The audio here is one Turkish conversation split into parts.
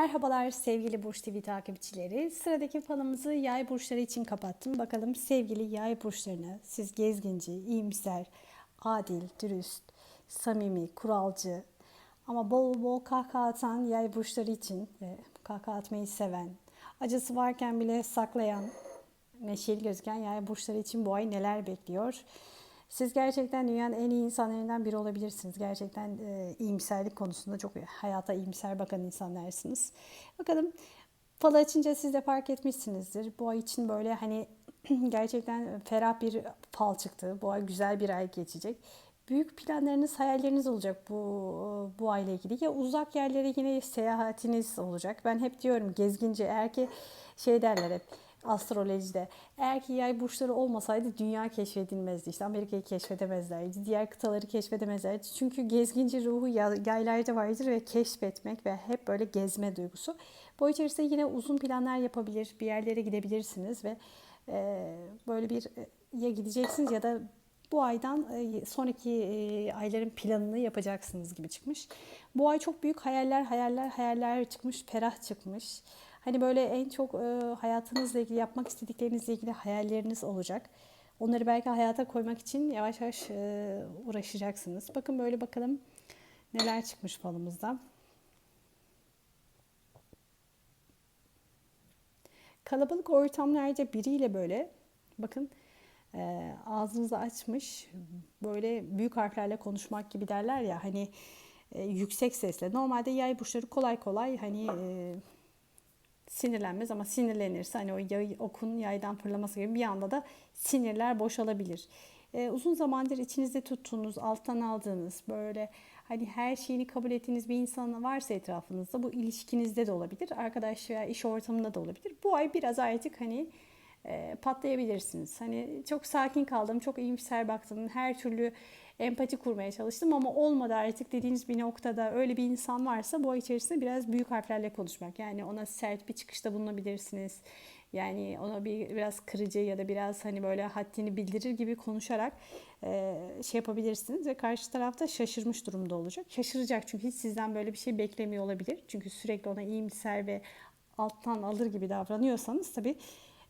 Merhabalar sevgili Burç TV takipçileri. Sıradaki falımızı yay burçları için kapattım. Bakalım sevgili yay burçlarına siz gezginci, iyimser, adil, dürüst, samimi, kuralcı ama bol bol kahkaha atan yay burçları için ve kahkaha atmayı seven, acısı varken bile saklayan, neşeli gözüken yay burçları için bu ay neler bekliyor? Siz gerçekten dünyanın en iyi insanlarından biri olabilirsiniz. Gerçekten e, iyimserlik konusunda çok hayata iyimser bakan insanlarsınız. Bakalım falı açınca siz de fark etmişsinizdir. Bu ay için böyle hani gerçekten ferah bir fal çıktı. Bu ay güzel bir ay geçecek. Büyük planlarınız, hayalleriniz olacak bu bu ayla ilgili. Ya uzak yerlere yine seyahatiniz olacak. Ben hep diyorum gezgince eğer ki şey derler hep astrolojide. Eğer ki yay burçları olmasaydı dünya keşfedilmezdi. İşte Amerika'yı keşfedemezlerdi. Diğer kıtaları keşfedemezlerdi. Çünkü gezginci ruhu yaylarda vardır ve keşfetmek ve hep böyle gezme duygusu. Bu içerisinde yine uzun planlar yapabilir. Bir yerlere gidebilirsiniz ve e, böyle bir e, ya gideceksiniz ya da bu aydan e, sonraki ayların planını yapacaksınız gibi çıkmış. Bu ay çok büyük hayaller, hayaller, hayaller çıkmış, ferah çıkmış. Hani böyle en çok e, hayatınızla ilgili yapmak istediklerinizle ilgili hayalleriniz olacak. Onları belki hayata koymak için yavaş yavaş e, uğraşacaksınız. Bakın böyle bakalım neler çıkmış falımızda. Kalabalık ortamlarda biriyle böyle bakın e, ağzınızı açmış böyle büyük harflerle konuşmak gibi derler ya hani e, yüksek sesle. Normalde yay burçları kolay kolay hani e, sinirlenmez ama sinirlenirse hani o yay, okun yaydan fırlaması gibi bir anda da sinirler boşalabilir. Ee, uzun zamandır içinizde tuttuğunuz, alttan aldığınız böyle hani her şeyini kabul ettiğiniz bir insan varsa etrafınızda bu ilişkinizde de olabilir. Arkadaş veya iş ortamında da olabilir. Bu ay biraz artık hani e, patlayabilirsiniz. Hani çok sakin kaldım, çok iyimser baktım. Her türlü empati kurmaya çalıştım ama olmadı artık dediğiniz bir noktada öyle bir insan varsa bu ay içerisinde biraz büyük harflerle konuşmak. Yani ona sert bir çıkışta bulunabilirsiniz. Yani ona bir biraz kırıcı ya da biraz hani böyle haddini bildirir gibi konuşarak e, şey yapabilirsiniz ve karşı tarafta şaşırmış durumda olacak. Şaşıracak çünkü hiç sizden böyle bir şey beklemiyor olabilir. Çünkü sürekli ona iyimser ve alttan alır gibi davranıyorsanız tabii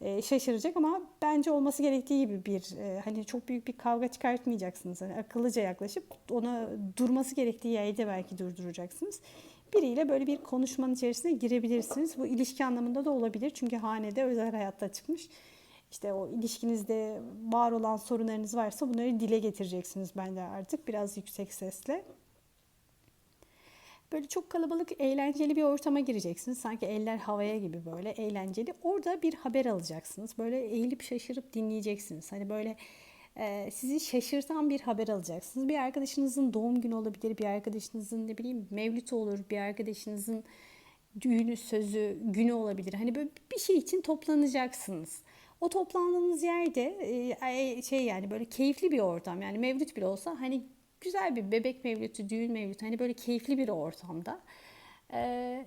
e, şaşıracak ama bence olması gerektiği gibi bir e, hani çok büyük bir kavga çıkartmayacaksınız. Hani akıllıca yaklaşıp ona durması gerektiği yerde belki durduracaksınız. Biriyle böyle bir konuşmanın içerisine girebilirsiniz. Bu ilişki anlamında da olabilir. Çünkü hanede özel hayatta çıkmış. İşte o ilişkinizde var olan sorunlarınız varsa bunları dile getireceksiniz bence artık biraz yüksek sesle. Böyle çok kalabalık, eğlenceli bir ortama gireceksiniz. Sanki eller havaya gibi böyle eğlenceli. Orada bir haber alacaksınız. Böyle eğilip şaşırıp dinleyeceksiniz. Hani böyle e, sizi şaşırtan bir haber alacaksınız. Bir arkadaşınızın doğum günü olabilir, bir arkadaşınızın ne bileyim mevlütü olur, bir arkadaşınızın düğünü, sözü, günü olabilir. Hani böyle bir şey için toplanacaksınız. O toplandığınız yerde e, şey yani böyle keyifli bir ortam. Yani mevlüt bile olsa hani güzel bir bebek mevlütü, düğün mevlütü hani böyle keyifli bir ortamda e,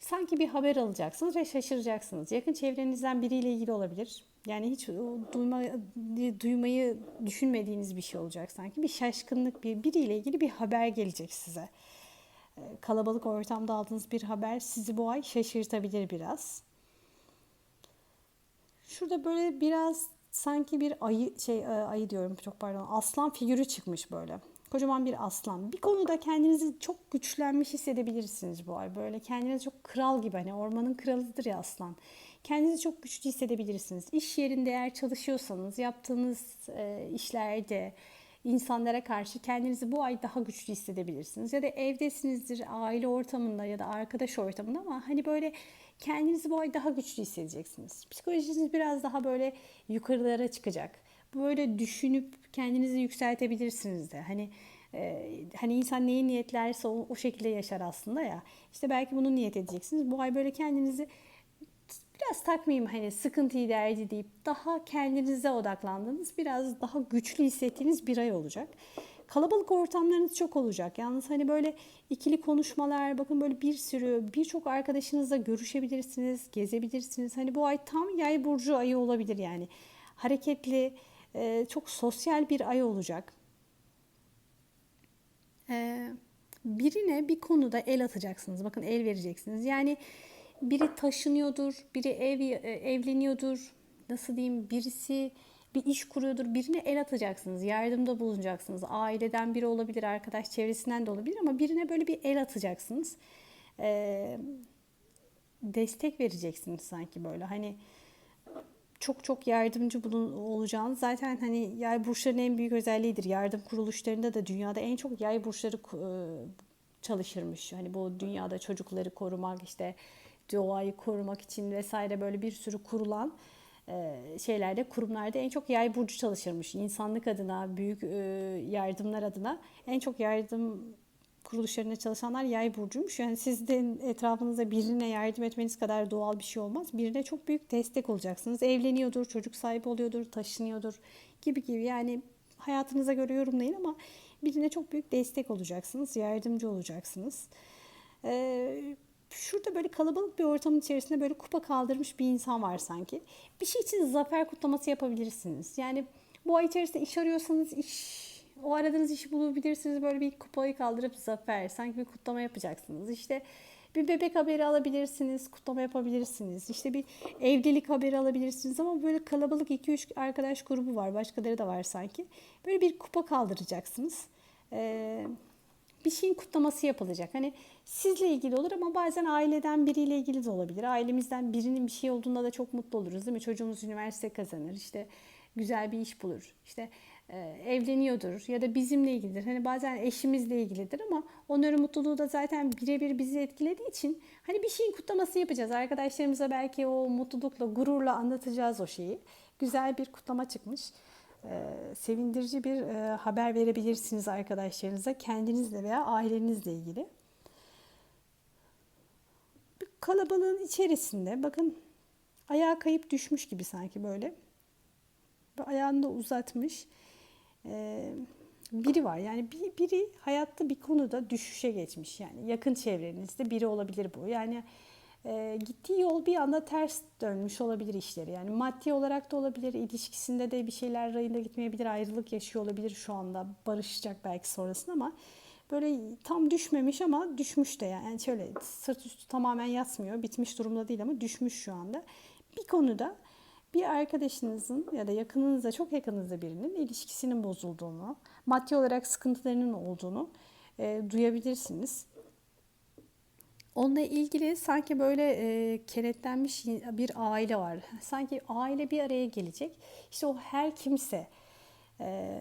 sanki bir haber alacaksınız ve şaşıracaksınız. Yakın çevrenizden biriyle ilgili olabilir. Yani hiç duyma, duymayı düşünmediğiniz bir şey olacak sanki. Bir şaşkınlık, bir biriyle ilgili bir haber gelecek size. E, kalabalık ortamda aldığınız bir haber sizi bu ay şaşırtabilir biraz. Şurada böyle biraz sanki bir ayı şey e, ayı diyorum çok pardon aslan figürü çıkmış böyle. Kocaman bir aslan. Bir konuda kendinizi çok güçlenmiş hissedebilirsiniz bu ay. Böyle kendinizi çok kral gibi hani ormanın kralıdır ya aslan. Kendinizi çok güçlü hissedebilirsiniz. İş yerinde eğer çalışıyorsanız yaptığınız e, işlerde insanlara karşı kendinizi bu ay daha güçlü hissedebilirsiniz. Ya da evdesinizdir, aile ortamında ya da arkadaş ortamında ama hani böyle kendinizi bu ay daha güçlü hissedeceksiniz. Psikolojiniz biraz daha böyle yukarılara çıkacak. Böyle düşünüp kendinizi yükseltebilirsiniz de. Hani e, hani insan neyi niyetlerse o, o şekilde yaşar aslında ya. İşte belki bunu niyet edeceksiniz. Bu ay böyle kendinizi biraz takmayayım hani sıkıntıyı derdi deyip daha kendinize odaklandığınız biraz daha güçlü hissettiğiniz bir ay olacak. Kalabalık ortamlarınız çok olacak. Yalnız hani böyle ikili konuşmalar, bakın böyle bir sürü, birçok arkadaşınızla görüşebilirsiniz, gezebilirsiniz. Hani bu ay tam yay burcu ayı olabilir yani. Hareketli, e, çok sosyal bir ay olacak. E, birine bir konuda el atacaksınız. Bakın el vereceksiniz. Yani biri taşınıyordur, biri ev e, evleniyordur. Nasıl diyeyim? Birisi bir iş kuruyordur. Birine el atacaksınız. Yardımda bulunacaksınız. Aileden biri olabilir, arkadaş çevresinden de olabilir ama birine böyle bir el atacaksınız. Ee, destek vereceksiniz sanki böyle. Hani çok çok yardımcı bulun olacağınız zaten hani yay burçlarının en büyük özelliğidir. Yardım kuruluşlarında da dünyada en çok yay burçları e, çalışırmış. Hani bu dünyada çocukları korumak işte doğayı korumak için vesaire böyle bir sürü kurulan şeylerde kurumlarda en çok yay burcu çalışırmış. İnsanlık adına, büyük e, yardımlar adına en çok yardım kuruluşlarında çalışanlar yay burcuymuş. Yani siz de etrafınızda birine yardım etmeniz kadar doğal bir şey olmaz. Birine çok büyük destek olacaksınız. Evleniyordur, çocuk sahibi oluyordur, taşınıyordur gibi gibi. Yani hayatınıza göre yorumlayın ama birine çok büyük destek olacaksınız, yardımcı olacaksınız. Ee, şurada böyle kalabalık bir ortamın içerisinde böyle kupa kaldırmış bir insan var sanki. Bir şey için zafer kutlaması yapabilirsiniz. Yani bu ay içerisinde iş arıyorsanız iş o aradığınız işi bulabilirsiniz. Böyle bir kupayı kaldırıp zafer. Sanki bir kutlama yapacaksınız. İşte bir bebek haberi alabilirsiniz, kutlama yapabilirsiniz. İşte bir evlilik haberi alabilirsiniz ama böyle kalabalık 2-3 arkadaş grubu var. Başkaları da var sanki. Böyle bir kupa kaldıracaksınız. Ee, bir şeyin kutlaması yapılacak. Hani sizle ilgili olur ama bazen aileden biriyle ilgili de olabilir. Ailemizden birinin bir şey olduğunda da çok mutlu oluruz değil mi? Çocuğumuz üniversite kazanır. İşte güzel bir iş bulur. İşte e, evleniyordur ya da bizimle ilgilidir. Hani bazen eşimizle ilgilidir ama onların mutluluğu da zaten birebir bizi etkilediği için hani bir şeyin kutlaması yapacağız. Arkadaşlarımıza belki o mutlulukla, gururla anlatacağız o şeyi. Güzel bir kutlama çıkmış. Ee, sevindirici bir e, haber verebilirsiniz arkadaşlarınıza kendinizle veya ailenizle ilgili. Bir kalabalığın içerisinde bakın ayağa kayıp düşmüş gibi sanki böyle. Ayağını da uzatmış ee, biri var. Yani bir, biri hayatta bir konuda düşüşe geçmiş. Yani yakın çevrenizde biri olabilir bu. Yani e, gittiği yol bir anda ters dönmüş olabilir işleri. Yani maddi olarak da olabilir, ilişkisinde de bir şeyler rayında gitmeyebilir, ayrılık yaşıyor olabilir şu anda. Barışacak belki sonrasında ama böyle tam düşmemiş ama düşmüş de yani. yani şöyle sırt üstü tamamen yatmıyor, bitmiş durumda değil ama düşmüş şu anda. Bir konuda bir arkadaşınızın ya da yakınınızda çok yakınınızda birinin ilişkisinin bozulduğunu, maddi olarak sıkıntılarının olduğunu e, duyabilirsiniz. Onunla ilgili sanki böyle e, kenetlenmiş bir aile var. Sanki aile bir araya gelecek. İşte o her kimse e,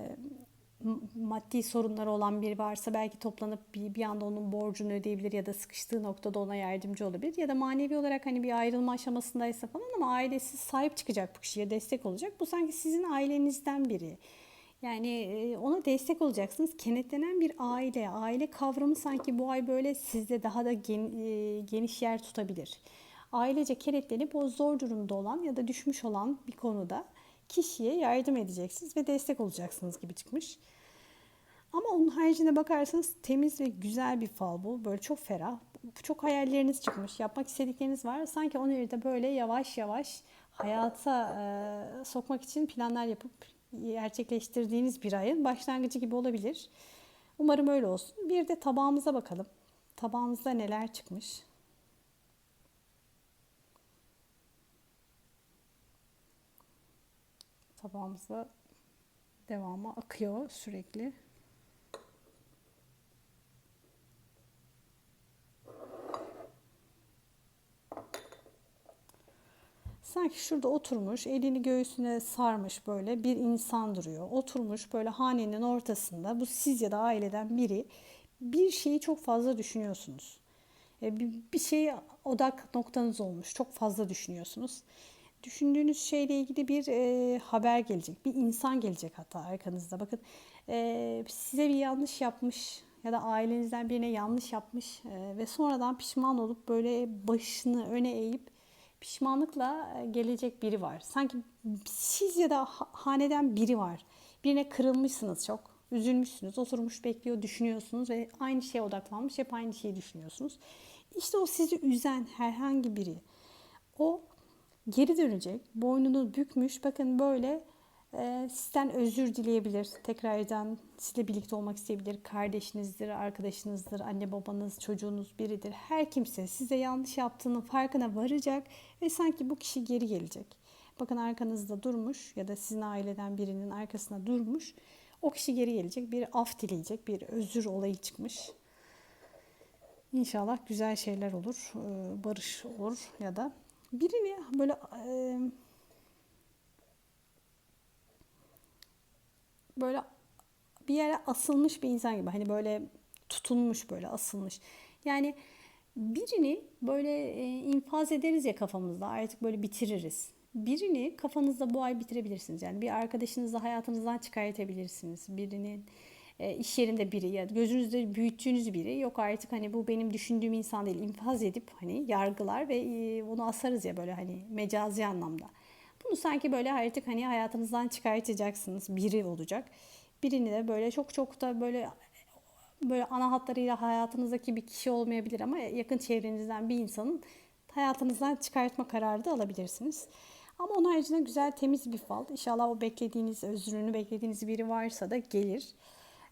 maddi sorunları olan biri varsa belki toplanıp bir, bir anda onun borcunu ödeyebilir ya da sıkıştığı noktada ona yardımcı olabilir. Ya da manevi olarak hani bir ayrılma aşamasındaysa falan ama ailesi sahip çıkacak bu kişiye destek olacak. Bu sanki sizin ailenizden biri. Yani ona destek olacaksınız. Kenetlenen bir aile, aile kavramı sanki bu ay böyle sizde daha da gen, geniş yer tutabilir. Ailece kenetlenip o zor durumda olan ya da düşmüş olan bir konuda kişiye yardım edeceksiniz ve destek olacaksınız gibi çıkmış. Ama onun haricinde bakarsanız temiz ve güzel bir fal bu. Böyle çok ferah. Çok hayalleriniz çıkmış. Yapmak istedikleriniz var. Sanki onları da böyle yavaş yavaş hayata e, sokmak için planlar yapıp gerçekleştirdiğiniz bir ayın başlangıcı gibi olabilir. Umarım öyle olsun. Bir de tabağımıza bakalım. Tabağımızda neler çıkmış? Tabağımızda devamı akıyor sürekli. Sanki şurada oturmuş, elini göğsüne sarmış böyle bir insan duruyor. Oturmuş böyle hanenin ortasında. Bu siz ya da aileden biri bir şeyi çok fazla düşünüyorsunuz. E, bir şey odak noktanız olmuş. Çok fazla düşünüyorsunuz. Düşündüğünüz şeyle ilgili bir e, haber gelecek. Bir insan gelecek hatta arkanızda. Bakın e, size bir yanlış yapmış ya da ailenizden birine yanlış yapmış e, ve sonradan pişman olup böyle başını öne eğip pişmanlıkla e, gelecek biri var. Sanki siz ya da haneden biri var. Birine kırılmışsınız çok. Üzülmüşsünüz, oturmuş bekliyor, düşünüyorsunuz ve aynı şeye odaklanmış, hep aynı şeyi düşünüyorsunuz. İşte o sizi üzen herhangi biri. O geri dönecek, boynunu bükmüş, bakın böyle e, sizden özür dileyebilir. Tekrardan sizle birlikte olmak isteyebilir. Kardeşinizdir, arkadaşınızdır, anne babanız, çocuğunuz biridir. Her kimse size yanlış yaptığının farkına varacak ve sanki bu kişi geri gelecek. Bakın arkanızda durmuş ya da sizin aileden birinin arkasında durmuş. O kişi geri gelecek, bir af dileyecek, bir özür olayı çıkmış. İnşallah güzel şeyler olur, e, barış olur ya da birini böyle böyle bir yere asılmış bir insan gibi hani böyle tutunmuş böyle asılmış. Yani birini böyle e, infaz ederiz ya kafamızda artık böyle bitiririz. Birini kafanızda bu ay bitirebilirsiniz. Yani bir arkadaşınızı hayatınızdan çıkartabilirsiniz. Birinin e, iş yerinde biri ya gözünüzde büyüttüğünüz biri yok artık hani bu benim düşündüğüm insan değil infaz edip hani yargılar ve e, onu asarız ya böyle hani mecazi anlamda. Bunu sanki böyle artık hani hayatınızdan çıkartacaksınız biri olacak. Birini de böyle çok çok da böyle böyle ana hatlarıyla hayatınızdaki bir kişi olmayabilir ama yakın çevrenizden bir insanın hayatınızdan çıkartma kararı da alabilirsiniz. Ama onun haricinde güzel temiz bir fal. İnşallah o beklediğiniz özrünü beklediğiniz biri varsa da gelir.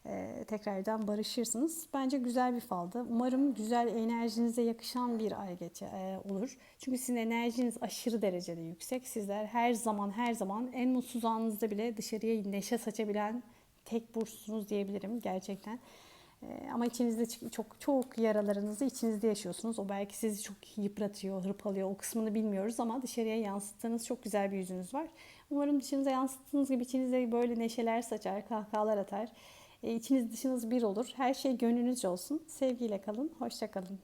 Ee, tekrardan barışırsınız. Bence güzel bir faldı. Umarım güzel enerjinize yakışan bir ay geçe, e, olur. Çünkü sizin enerjiniz aşırı derecede yüksek. Sizler her zaman her zaman en mutsuz anınızda bile dışarıya neşe saçabilen tek burçsunuz diyebilirim gerçekten. Ee, ama içinizde çok çok yaralarınızı içinizde yaşıyorsunuz. O belki sizi çok yıpratıyor, hırpalıyor. O kısmını bilmiyoruz ama dışarıya yansıttığınız çok güzel bir yüzünüz var. Umarım dışınıza yansıttığınız gibi içinizde böyle neşeler saçar, kahkahalar atar. E, içiniz dışınız bir olur. Her şey gönlünüzce olsun. Sevgiyle kalın, hoşça kalın.